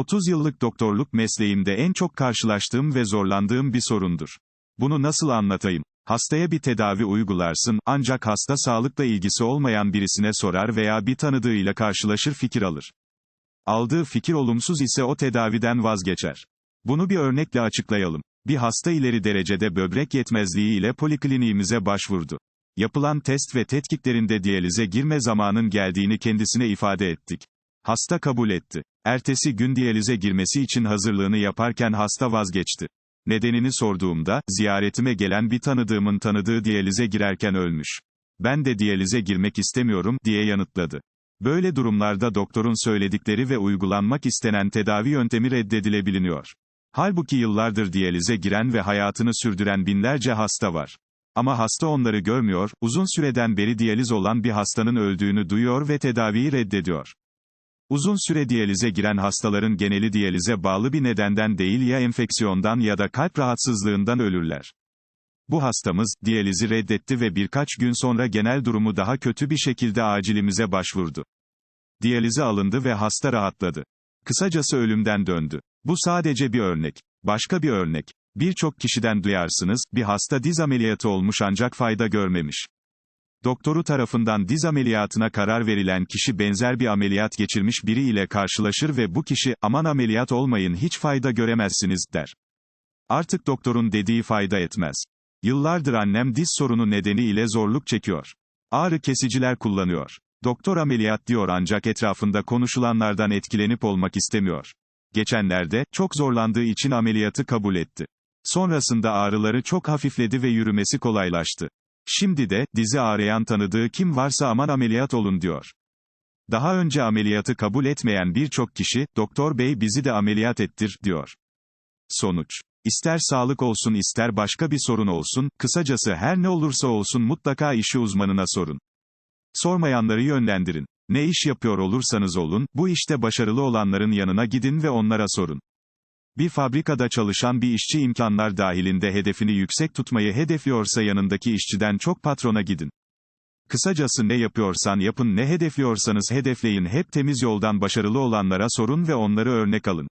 30 yıllık doktorluk mesleğimde en çok karşılaştığım ve zorlandığım bir sorundur. Bunu nasıl anlatayım? Hastaya bir tedavi uygularsın, ancak hasta sağlıkla ilgisi olmayan birisine sorar veya bir tanıdığıyla karşılaşır fikir alır. Aldığı fikir olumsuz ise o tedaviden vazgeçer. Bunu bir örnekle açıklayalım. Bir hasta ileri derecede böbrek yetmezliği ile polikliniğimize başvurdu. Yapılan test ve tetkiklerinde diyalize girme zamanın geldiğini kendisine ifade ettik. Hasta kabul etti. Ertesi gün diyalize girmesi için hazırlığını yaparken hasta vazgeçti. Nedenini sorduğumda, ziyaretime gelen bir tanıdığımın tanıdığı diyalize girerken ölmüş. Ben de diyalize girmek istemiyorum, diye yanıtladı. Böyle durumlarda doktorun söyledikleri ve uygulanmak istenen tedavi yöntemi reddedilebiliniyor. Halbuki yıllardır diyalize giren ve hayatını sürdüren binlerce hasta var. Ama hasta onları görmüyor, uzun süreden beri diyaliz olan bir hastanın öldüğünü duyuyor ve tedaviyi reddediyor. Uzun süre diyalize giren hastaların geneli diyalize bağlı bir nedenden değil ya enfeksiyondan ya da kalp rahatsızlığından ölürler. Bu hastamız, diyalizi reddetti ve birkaç gün sonra genel durumu daha kötü bir şekilde acilimize başvurdu. Diyalize alındı ve hasta rahatladı. Kısacası ölümden döndü. Bu sadece bir örnek. Başka bir örnek. Birçok kişiden duyarsınız, bir hasta diz ameliyatı olmuş ancak fayda görmemiş. Doktoru tarafından diz ameliyatına karar verilen kişi benzer bir ameliyat geçirmiş biri ile karşılaşır ve bu kişi, aman ameliyat olmayın hiç fayda göremezsiniz, der. Artık doktorun dediği fayda etmez. Yıllardır annem diz sorunu nedeniyle zorluk çekiyor. Ağrı kesiciler kullanıyor. Doktor ameliyat diyor ancak etrafında konuşulanlardan etkilenip olmak istemiyor. Geçenlerde, çok zorlandığı için ameliyatı kabul etti. Sonrasında ağrıları çok hafifledi ve yürümesi kolaylaştı. Şimdi de, dizi ağrıyan tanıdığı kim varsa aman ameliyat olun diyor. Daha önce ameliyatı kabul etmeyen birçok kişi, doktor bey bizi de ameliyat ettir, diyor. Sonuç. İster sağlık olsun ister başka bir sorun olsun, kısacası her ne olursa olsun mutlaka işi uzmanına sorun. Sormayanları yönlendirin. Ne iş yapıyor olursanız olun, bu işte başarılı olanların yanına gidin ve onlara sorun. Bir fabrikada çalışan bir işçi imkanlar dahilinde hedefini yüksek tutmayı hedefliyorsa yanındaki işçiden çok patrona gidin. Kısacası ne yapıyorsan yapın ne hedefliyorsanız hedefleyin hep temiz yoldan başarılı olanlara sorun ve onları örnek alın.